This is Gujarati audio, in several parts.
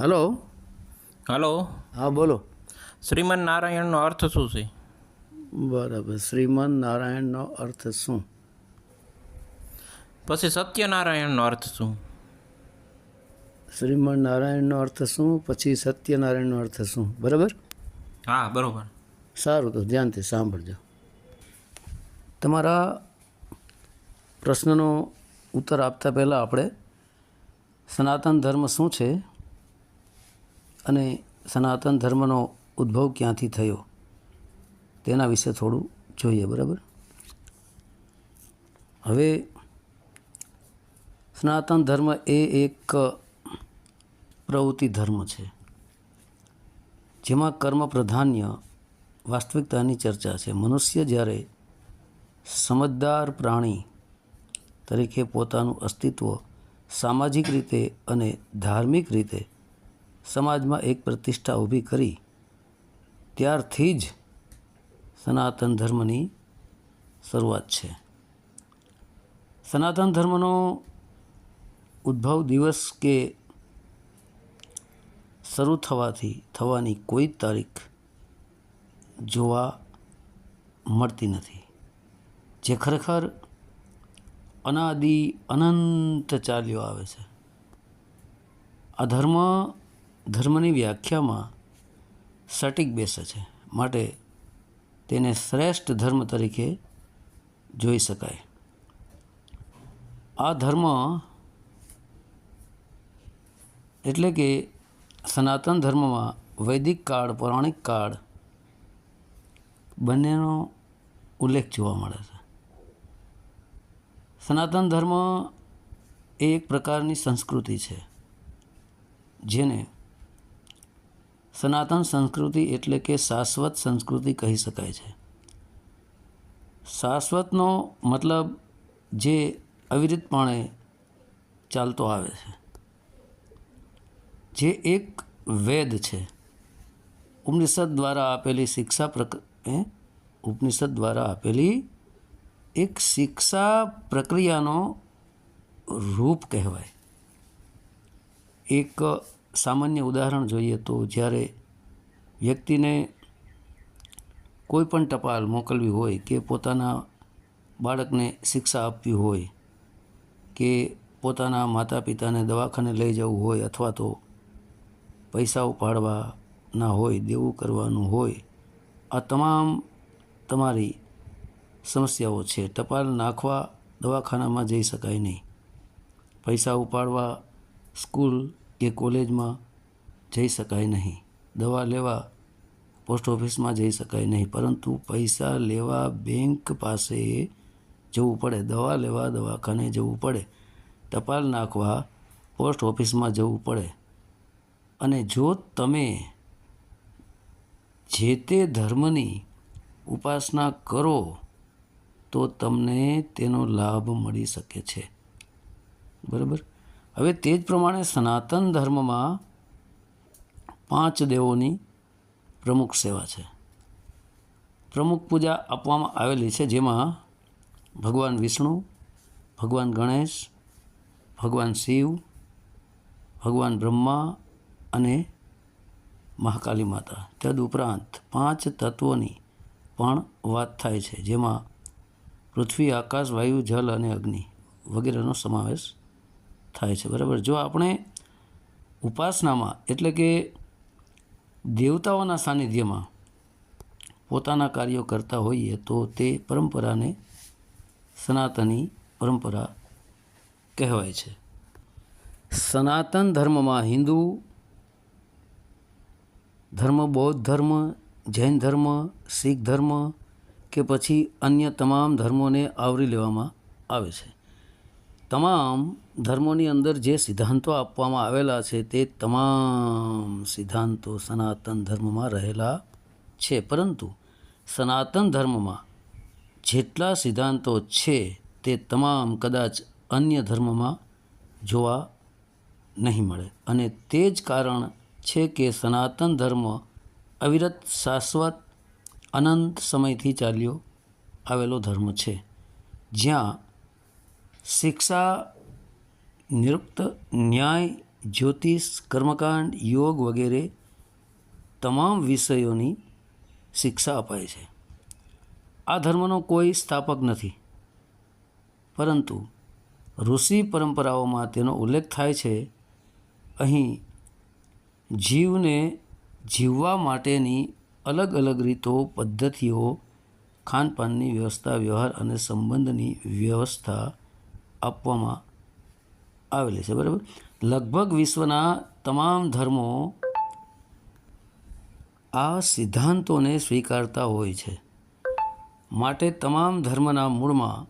હલો. હલો. હા બોલો. શ્રીમન નારાયણનો અર્થ શું છે? બરાબર. શ્રીમન નારાયણનો અર્થ શું? પછી સત્યનારાયણનો અર્થ શું? શ્રીમન નારાયણનો અર્થ શું? પછી સત્યનારાયણનો અર્થ શું? બરાબર? હા બરાબર. સારું તો ધ્યાનથી સાંભળજો. તમારા પ્રશ્નનો ઉત્તર આપતા પહેલાં આપણે સનાતન ધર્મ શું છે? અને સનાતન ધર્મનો ઉદ્ભવ ક્યાંથી થયો? તેના વિશે થોડું જોઈએ, બરાબર? હવે, સનાતન ધર્મ એ એક પ્રવૃત્તિ ધર્મ છે, જેમાં કર્મ પ્રાધાન્ય વાસ્તવિકતાની ચર્ચા છે. મનુષ્ય જ્યારે સમજદાર પ્રાણી તરીકે પોતાનું અસ્તિત્વ સામાજિક રીતે અને ધાર્મિક રીતે સમાજમાં એક પ્રતિષ્ઠા ઊભી કરી, ત્યારથી જ સનાતન ધર્મની શરૂઆત છે. સનાતન ધર્મનો ઉદ્ભવ દિવસ કે શરૂ થવાથી થવાની કોઈ તારીખ જોવા મળતી નથી. જે ખરેખર અનાદિ અનંત ચાલ્યો આવે છે. આ ધર્મ ધર્મની વ્યાખ્યામાં સટીક બેસે છે. માટે તેને શ્રેષ્ઠ ધર્મ તરીકે જોઈ શકાય. આ ધર્મ એટલે કે સનાતન ધર્મમાં વૈદિક કાળ, પૌરાણિક કાળ બંનેનો ઉલ્લેખ જોવા મળે છે. સનાતન ધર્મ એ એક પ્રકારની સંસ્કૃતિ છે, જેને સનાતન સંસ્કૃતિ એટલે કે શાશ્વત સંસ્કૃતિ કહી શકાય છે. શાશ્વતનો મતલબ જે અવિરતપણે ચાલતો આવે છે. જે એક વેદ છે. ઉપનિષદ દ્વારા આપેલી શિક્ષા પ્રક ઉપનિષદ દ્વારા આપેલી એક શિક્ષા પ્રક્રિયાનો રૂપ કહેવાય. એક સામાન્ય ઉદાહરણ જોઈએ તો જ્યારે વ્યક્તિને કોઈ પણ ટપાલ મોકલવી હોય કે પોતાના બાળકને શિક્ષા આપવી હોય કે પોતાના માતા પિતાને દવાખાને લઈ જવું હોય અથવા તો પૈસા ઉપાડવાના હોય, દેવું કરવાનું હોય, આ તમામ તમારી સમસ્યાઓ છે. ટપાલ નાખવા દવાખાનામાં જઈ શકાય નહીં. પૈસા ઉપાડવા, સ્કૂલ કે કોલેજમાં જઈ શકાય નહીં. દવા લેવા પોસ્ટ ઓફિસમાં જઈ શકાય નહીં. પરંતુ પૈસા લેવા બેંક પાસે જવું પડે. દવા લેવા દવાખાને જવું પડે. ટપાલ નાખવા પોસ્ટ ઓફિસમાં જવું પડે. અને જો તમે જે તે ધર્મની ઉપાસના કરો, તો તમને તેનો લાભ મળી શકે છે. બરાબર? હવે તે જ પ્રમાણે સનાતન ધર્મમાં પાંચ દેવોની પ્રમુખ સેવા છે. પ્રમુખ પૂજા આપવામાં આવેલી છે જેમાં ભગવાન વિષ્ણુ, ભગવાન ગણેશ, ભગવાન શિવ, ભગવાન બ્રહ્મા અને મહાકાલી માતા. તદ ઉપરાંત પાંચ તત્વોની પણ વાત થાય છે જેમાં પૃથ્વી, આકાશ, વાયુ જલ અને અગ્નિ વગેરેનો સમાવેશ થાય છે, બરાબર? જો આપણે ઉપાસનામાં, એટલે કે દેવતાઓના સાનિધ્યમાં પોતાના કાર્યો કરતા હોઈએ, તો તે પરંપરાને સનાતની પરંપરા કહેવાય છે. સનાતન ધર્મમાં હિન્દુ ધર્મ, બૌદ્ધ ધર્મ, જૈન ધર્મ, શીખ ધર્મ કે પછી અન્ય તમામ ધર્મોને આવરી લેવામાં આવે છે. તમામ ધર્મોની અંદર જે સિદ્ધાંતો આપવામાં આવેલા છે તે તમામ સિદ્ધાંતો સનાતન ધર્મમાં રહેલા છે. પરંતુ સનાતન ધર્મમાં જેટલા સિદ્ધાંતો છે તે તમામ કદાચ અન્ય ધર્મમાં જોવા નહીં મળે. અને તે જ કારણ છે કે સનાતન ધર્મ અવિરત, શાશ્વત, અનંત સમયથી ચાલ્યો આવેલો ધર્મ છે. જ્યાં શિક્ષા નિરુક્ત ન્યાય, જ્યોતિષ, કર્મકાંડ, યોગ વગેરે તમામ વિષયોની શિક્ષા અપાય છે. આ ધર્મનો કોઈ સ્થાપક નથી. પરંતુ ઋષિ પરંપરાઓમાં તેનો ઉલ્લેખ થાય છે, અહીં જીવને જીવવા માટેની અલગ અલગ રીતો, પદ્ધતિઓ, ખાનપાનની વ્યવસ્થા, વ્યવહાર અને સંબંધની વ્યવસ્થા આપવામાં આવેલી છે, બરાબર? લગભગ વિશ્વના તમામ ધર્મો આ સિદ્ધાંતોને સ્વીકારતા હોય છે. માટે તમામ ધર્મના મૂળમાં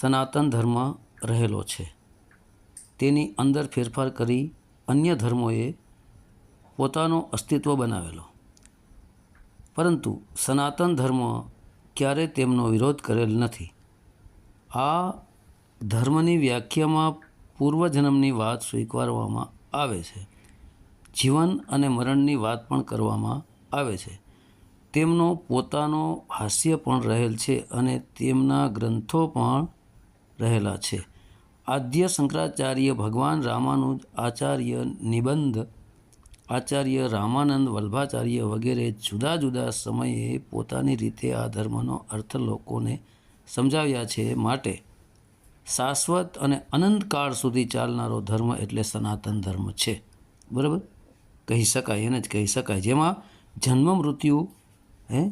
સનાતન ધર્મ રહેલો છે. તેની અંદર ફેરફાર કરી અન્ય ધર્મોએ પોતાનો અસ્તિત્વ બનાવેલો. પરંતુ સનાતન ધર્મ ક્યારે તેમનો વિરોધ કરેલ નથી? આ ધર્મની વ્યાખ્યામાં પૂર્વજન્મની વાત સ્વીકારવામાં આવે છે. જીવન અને મરણની વાત પણ કરવામાં આવે છે. તેમનો પોતાનો હાસ્ય પણ રહેલ છે અને તેમના ગ્રંથો પણ રહેલા છે. આદ્ય શંકરાચાર્ય ભગવાન રામાનુજ આચાર્ય નિબંધ, આચાર્ય રામાનંદ વલ્ભાચાર્ય વગેરે જુદા જુદા સમયે પોતાની રીતે આ ધર્મનો અર્થ લોકોને સમજાવ્યા છે માટે શાશ્વત અને અનંતકાળ સુધી ચાલનારો ધર્મ એટલે સનાતન ધર્મ છે. બરાબર? કહી શકાય, એને જ કહી શકાય. જેમાં જન્મ, મૃત્યુ, હે?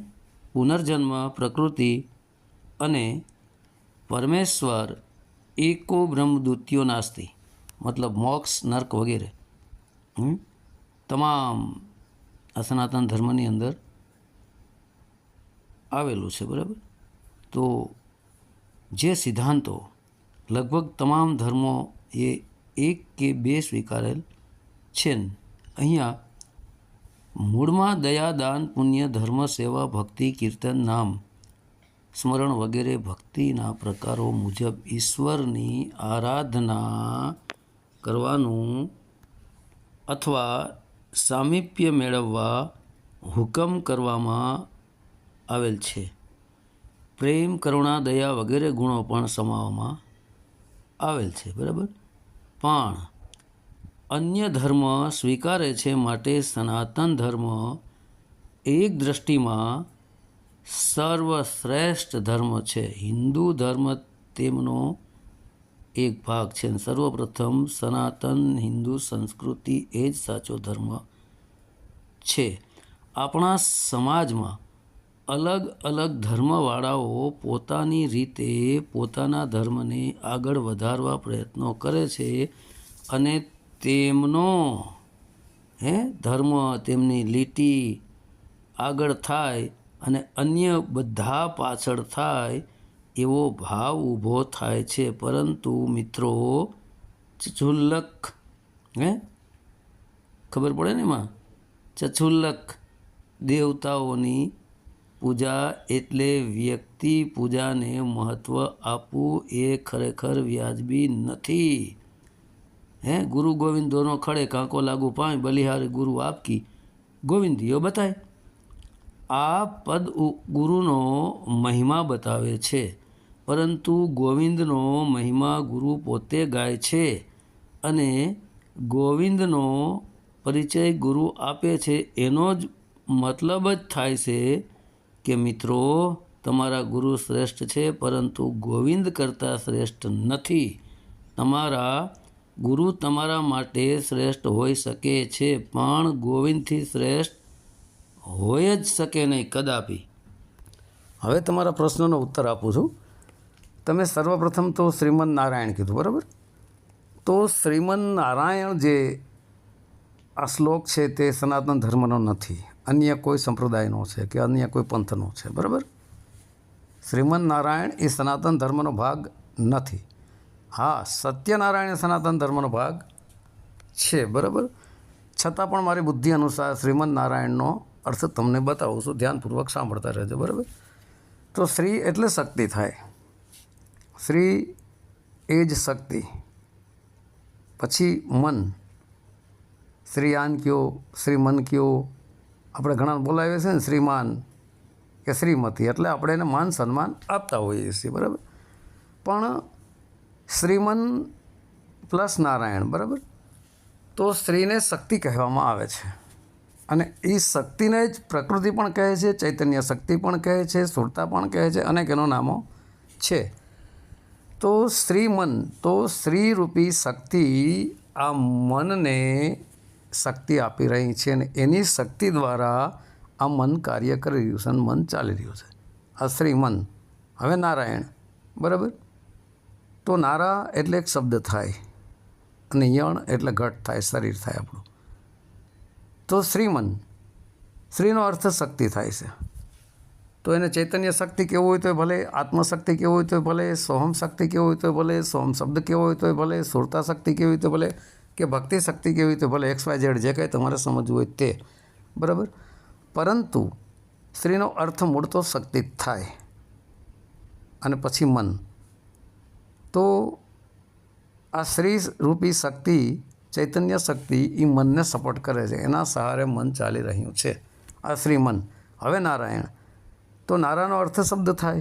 પુનર્જન્મ, પ્રકૃતિ અને પરમેશ્વર એકો બ્રહ્મ દ્વિતીયો નાસ્તી, મતલબ મોક્ષ, નર્ક વગેરે. તમામ આ સનાતન ધર્મની અંદર આવેલું છે, બરાબર? તો જે સિદ્ધાંતો લગભગ તમામ ધર્મો એ એક કે બે સ્વીકારેલ છે. અહીંયા મૂળમાં દયા, દાન, પુણ્ય, ધર્મ, સેવા, ભક્તિ, કીર્તન, નામ, સ્મરણ વગેરે ભક્તિના પ્રકારો મુજબ ઈશ્વરની આરાધના કરવાનું અથવા સામીપ્ય મેળવવા હુકમ કરવામાં આવેલ છે. પ્રેમ, કરુણા, દયા વગેરે ગુણો પણ સમાવવામાં આવેલ છે, બરાબર? પણ અન્ય ધર્મ સ્વીકારે છે માટે સનાતન ધર્મ એક દ્રષ્ટિમાં સર્વશ્રેષ્ઠ ધર્મ છે. હિન્દુ ધર્મ તેમનો એક ભાગ છે. અને સર્વપ્રથમ સનાતન હિન્દુ સંસ્કૃતિ એ જ સાચો ધર્મ છે. આપણા સમાજમાં અલગ અલગ ધર્મવાળાઓ પોતાની રીતે પોતાના ધર્મને આગળ વધારવા પ્રયત્નો કરે છે અને તેમનો, હે, ધર્મ તેમની લીટી આગળ થાય અને અન્ય બધા પાછળ થાય એવો ભાવ ઊભો થાય છે. પરંતુ મિત્રો, ચછુલ્લક, હે, ખબર પડે ને એમાં? ચછુલ્લક દેવતાઓની પૂજા એટલે વ્યક્તિ પૂજાને મહત્ત્વ આપવું એ ખરેખર વ્યાજબી નથી. હે, ગુરુ ગોવિંદ દોનો ખડે કાંકો લાગુ પાણી બલિહારી ગુરુ આપકી. ગોવિંદીઓ બતાય. આ પદ ગુરુનો મહિમા બતાવે છે, પરંતુ ગોવિંદનો મહિમા ગુરુ પોતે ગાય છે અને ગોવિંદનો પરિચય ગુરુ આપે છે, એનો જ મતલબ જ થાય છે કે મિત્રો, તમારા ગુરુ શ્રેષ્ઠ છે, પરંતુ ગોવિંદ કરતાં શ્રેષ્ઠ નથી. તમારા ગુરુ તમારા માટે શ્રેષ્ઠ હોઈ શકે છે, પણ ગોવિંદથી શ્રેષ્ઠ હોય જ શકે નહીં, કદાપી. હવે તમારા પ્રશ્નનો ઉત્તર આપું છું. તમે સર્વપ્રથમ તો શ્રીમદ નારાયણ કીધું, બરાબર? તો શ્રીમદ નારાયણ જે આ શ્લોક છે તે સનાતન ધર્મનો નથી. અન્ય કોઈ સંપ્રદાયનો છે કે અન્ય કોઈ પંથનો છે, બરાબર? શ્રીમદ નારાયણ એ સનાતન ધર્મનો ભાગ નથી. હા, સત્યનારાયણ એ સનાતન ધર્મનો ભાગ છે, બરાબર? છતાં પણ મારી બુદ્ધિ અનુસાર શ્રીમદ નારાયણનો અર્થ તમને બતાવું છું, ધ્યાનપૂર્વક સાંભળતા રહેજો, બરાબર? તો શ્રી એટલે શક્તિ થાય. શ્રી એ જ શક્તિ. પછી મન. શ્રીયાન કયો શ્રીમન કયો આપણે ઘણા બોલાવીએ છીએ ને શ્રીમાન કે શ્રીમતી, એટલે આપણે એને માન સન્માન આપતા હોઈએ છીએ, બરાબર? પણ શ્રીમન પ્લસ નારાયણ, બરાબર? તો સ્ત્રીને શક્તિ કહેવામાં આવે છે. અને એ શક્તિને જ પ્રકૃતિ પણ કહે છે, ચૈતન્ય શક્તિ પણ કહે છે, સુરતા પણ કહે છે, અનેક એનો નામો છે. તો શ્રીમન મન તો સ્ત્રીરૂપી શક્તિ આ મનને શક્તિ આપી રહી છે અને એની શક્તિ દ્વારા આ મન કાર્ય કરી રહ્યું છે અને મન ચાલી રહ્યું છે. આ શ્રી મન. હવે નારાયણ. બરાબર? તો નારા એટલે એક શબ્દ થાય અને યણ એટલે ઘટ થાય, શરીર થાય આપણું. તો શ્રીમન. શ્રીનો અર્થ શક્તિ થાય છે. તો એને ચૈતન્ય શક્તિ કેવું હોય તો ભલે, આત્મશક્તિ કેવું હોય તો ભલે, સોહમ શક્તિ કેવું હોય તો ભલે, સોહમ શબ્દ કેવો હોય તો ભલે, સુરતા શક્તિ કેવી હોય તો ભલે કે ભક્તિ શક્તિ કેવી હોય તો ભલે એક્સ વાય ઝેડ જે કંઈ તમારે સમજવું હોય તે, બરાબર? પરંતુ સ્ત્રીનો અર્થ મૂળ તો શક્તિ થાય અને પછી મન. તો આ શ્રી રૂપી શક્તિ, ચૈતન્ય શક્તિ એ મનને સપોર્ટ કરે છે. એના સહારે મન ચાલી રહ્યું છે. આ શ્રી મન હવે નારાયણ. તો નારાયણનો અર્થ શબ્દ થાય.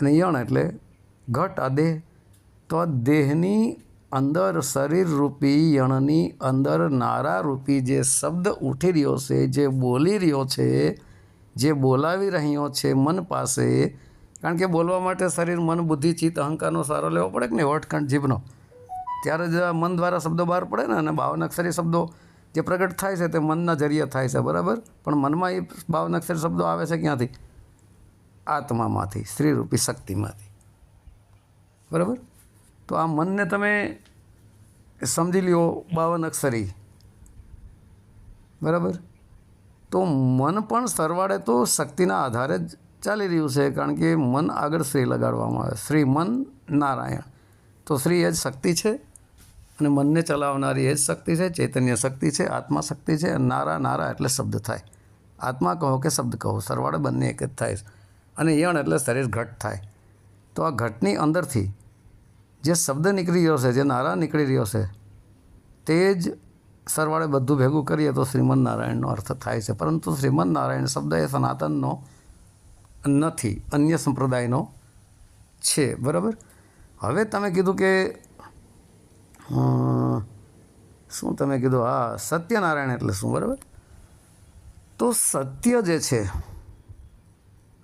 અને યણ એટલે ઘટ, આ દેહ. તો આ દેહની અંદર શરીર રૂપી યણની અંદર નારા રૂપી જે શબ્દ ઉઠી રહ્યો છે, જે બોલી રહ્યો છે, જે બોલાવી રહ્યો છે મન પાસે, કારણ કે બોલવા માટે શરીર, મન, બુદ્ધિ, ચિત્ત, અહંકારનો સારો લેવો પડે કે ને વટખંડ જીભનો. ત્યારે જ મન દ્વારા શબ્દો બહાર પડે ને અને ભાવનક્ષરી શબ્દો જે પ્રગટ થાય છે તે મનના જરિયા થાય છે, બરાબર? પણ મનમાં એ ભાવનક્ષરી શબ્દો આવે છે ક્યાંથી? આત્મામાંથી, સ્ત્રીરૂપી શક્તિમાંથી. બરાબર? તો આ મનને તમે સમજી લ્યો, બાવન અક્ષરી. બરાબર? તો મન પણ સરવાળે તો શક્તિના આધારે જ ચાલી રહ્યું છે, કારણ કે મન આગળ શ્રી લગાડવામાં આવે. શ્રી મન નારાયણ. તો શ્રી એ જ શક્તિ છે, અને મનને ચલાવનારી એ જ શક્તિ છે, ચૈતન્ય શક્તિ છે, આત્મા શક્તિ છે, અને નારા નારા એટલે શબ્દ થાય. આત્મા કહો કે શબ્દ કહો, સરવાળે બંને એક જ થાય અને યણ એટલે શરીર ઘટ થાય. તો આ ઘટની અંદરથી જે શબ્દ નીકળી રહ્યો છે, જે નારા નીકળી રહ્યો છે, તે જ સરવાળે બધું ભેગું કરીએ તો શ્રીમદ નારાયણનો અર્થ થાય છે. પરંતુ શ્રીમદ નારાયણ શબ્દ એ સનાતનનો નથી, અન્ય સંપ્રદાયનો છે. બરાબર? હવે તમે કીધું કે શું તમે કીધું? હા, સત્યનારાયણ એટલે શું? બરાબર? તો સત્ય જે છે,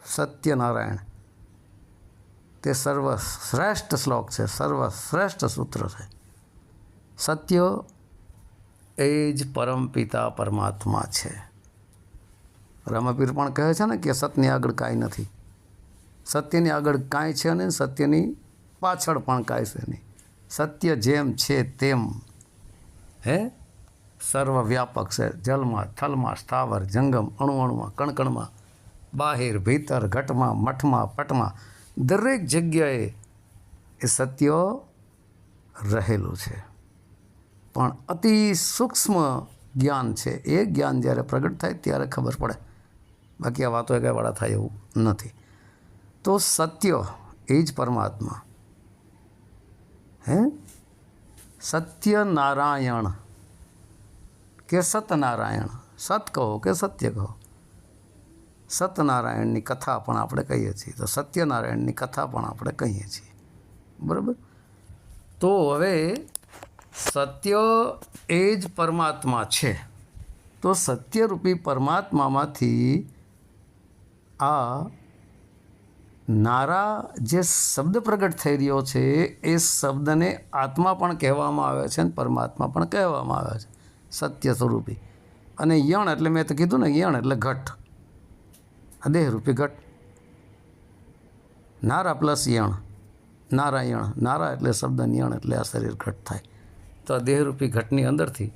સત્યનારાયણ તે સર્વશ્રેષ્ઠ શ્લોક છે, સર્વશ્રેષ્ઠ સૂત્ર છે. સત્ય એ જ પરમપિતા પરમાત્મા છે. રામાપીર પણ કહે છે ને કે સત્યની આગળ કાંઈ નથી. સત્યની આગળ કાંઈ છે નહીં, સત્યની પાછળ પણ કાંઈ છે નહીં. સત્ય જેમ છે તેમ, હે? સર્વવ્યાપક છે. જલમાં, થલમાં, સ્થાવર, જંગમ અણુ અણુમાં કણકણમાં, બાહિર, ભીતર, ઘટમાં, મઠમાં, પટમાં દરેક જગ્યાએ એ સત્ય રહેલું છે. પણ અતિ સૂક્ષ્મ જ્ઞાન છે. એ જ્ઞાન જ્યારે પ્રગટ થાય ત્યારે ખબર પડે. બાકી આ વાતો એકાઈ વાળા થાય એવું નથી. તો સત્ય એ જ પરમાત્મા. હે? સત્ય નારાયણ કે સતનારાયણ? સત કહો કે સત્ય કહો? સતનારાયણની કથા પણ આપણે કહીએ છીએ. તો સત્યનારાયણની કથા પણ આપણે કહીએ છીએ. બરાબર? તો હવે સત્ય એ જ પરમાત્મા છે. તો સત્યરૂપી પરમાત્મામાંથી આ નારા જે શબ્દ પ્રગટ થઈ રહ્યો છે, એ શબ્દને આત્મા પણ કહેવામાં આવે છે અને પરમાત્મા પણ કહેવામાં આવે છે. સત્ય સ્વરૂપી. અને યણ એટલે મેં તો કીધું ને, યણ એટલે ઘટ. દેહરૂપી ઘટ. નારા પ્લસ યણ. નારાયણ નારા એટલે શબ્દ નિયણ એટલે આ શરીર ઘટ થાય. તો આ દેહરૂપી ઘટની અંદરથી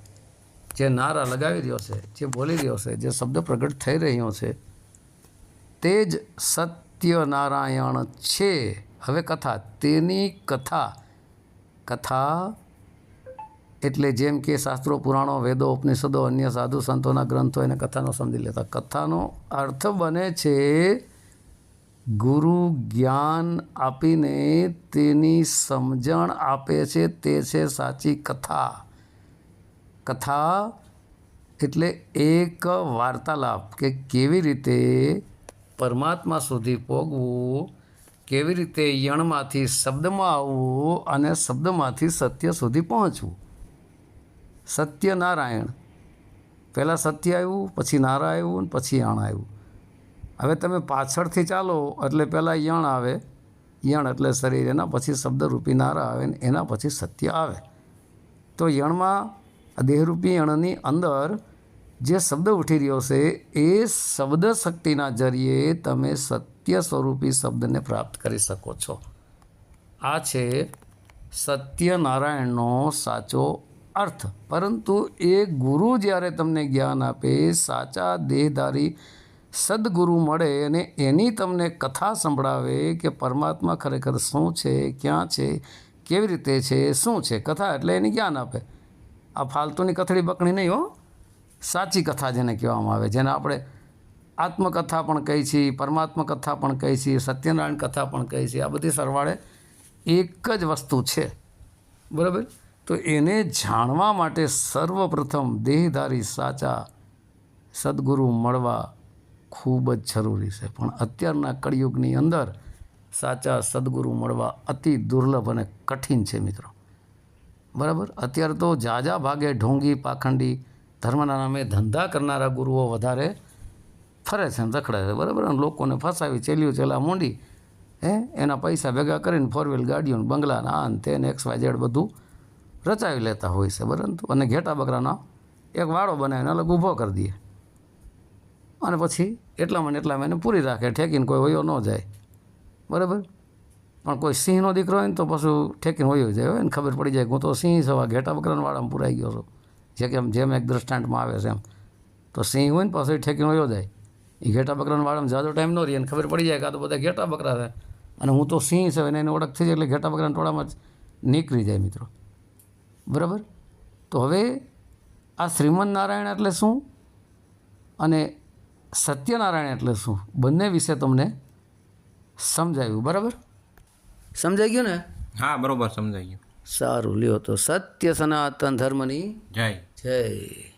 જે નારા લગાવી રહ્યો છે, જે બોલી રહ્યો છે, જે શબ્દ પ્રગટ થઈ રહ્યો છે, તે જ સત્ય નારાયણ છે. હવે કથા, તેની કથા. કથા એટલે જેમ કે શાસ્ત્રો, પુરાણો, વેદો, ઉપનિષદો, અન્ય સાધુ સંતોના ગ્રંથો એને કથાનો સમજી લેતા. કથાનો અર્થ બને છે ગુરુ જ્ઞાન આપીને તેની સમજણ આપે છે, તે છે સાચી કથા. કથા એટલે એક વાર્તાલાપ કે કેવી રીતે પરમાત્મા સુધી પહોંચવું કેવી રીતે યણમાંથી શબ્દમાં આવવું અને શબ્દમાંથી સત્ય સુધી પહોંચવું. સત્યનારાયણ. પહેલાં સત્ય આવ્યું, પછી નારા આવ્યું ને પછી યણ આવ્યું. હવે તમે પાછળથી ચાલો, એટલે પહેલાં યણ આવે. યણ એટલે શરીર, એના પછી શબ્દરૂપી નારા આવે ને એના પછી સત્ય આવે. તો યણમાં દેહરૂપી યણની અંદર જે શબ્દ ઉઠી રહ્યો છે, એ શબ્દ શક્તિના જરીએ તમે સત્ય સ્વરૂપી શબ્દને પ્રાપ્ત કરી શકો છો. આ છે સત્યનારાયણનો સાચો અર્થ. પરંતુ એ ગુરુ જ્યારે તમને જ્ઞાન આપે, સાચા દેહધારી સદગુરુ મળે અને એની તમને કથા સંભળાવે કે પરમાત્મા ખરેખર શું છે, ક્યાં છે, કેવી રીતે છે, શું છે, કથા એટલે એને જ્ઞાન આપે. આ ફાલતુની કથળી બકણી નહીં હો. સાચી કથા જેને કહેવામાં આવે, જેને આપણે આત્મકથા પણ કહી છીએ, પરમાત્મા કથા પણ કહી છીએ, સત્યનારાયણ કથા પણ કહી છીએ, આ બધી સરવાળે એક જ વસ્તુ છે. બરાબર? તો એને જાણવા માટે સર્વપ્રથમ દેહધારી સાચા સદગુરુ મળવા ખૂબ જ જરૂરી છે. પણ અત્યારના કળિયુગની અંદર સાચા સદગુરુ મળવા અતિ દુર્લભ અને કઠિન છે મિત્રો. બરાબર? અત્યારે તો જાજા ભાગે ઢોંગી, પાખંડી, ધર્મના નામે ધંધા કરનારા ગુરુઓ વધારે ફરે છે અને રખડે છે. બરાબર? અને લોકોને ફસાવી ચેલ્યું ચેલા મૂંડી, હે? એના પૈસા ભેગા કરીને ફોર વ્હીલ ગાડીઓને બંગલાના આ ને તે એક્સ વાય ઝેડ બધું રચાવી લેતા હોય છે, પરંતુ અને ઘેટા બકરાનો એક વાળો બનાવીને અલગ ઊભો કરી દઈએ અને પછી એટલામાં ને એટલામાં એને પૂરી રાખે, ઠેકીને કોઈ હોયો ન જાય. બરાબર? પણ કોઈ સિંહનો દીકરો હોય ને તો પશુ ઠેકીને હોયો જાય, હોય ને ખબર પડી જાય હું તો સિંહ સવા ઘેટા બકરાના વાળામાં પૂરાઈ ગયો છું. જે કે એમ જેમ એક દ્રષ્ટાંતમાં આવે છે એમ. તો સિંહ હોય ને પાછું ઠેકીને હોયો જાય. એ ઘેટા બકરાના વાળામાં જાજો ટાઈમ ન રહે અને ખબર પડી જાય કે તો બધા ઘેટા બકરા છે. અને હું તો સિંહ છે એની ઓળખ થઈ જાય એટલે ઘેટા બકરાના ટોળામાં જ નીકળી જાય મિત્રો. બરાબર? તો હવે આ શ્રીમદ નારાયણ એટલે શું? અને સત્યનારાયણ એટલે શું? બંને વિશે તમને સમજાવ્યું બરાબર? સમજાઈ ગયું ને? હા બરાબર સમજાઈ ગયું. સારું લ્યો તો. સત્ય સનાતન ધર્મની જય. જય.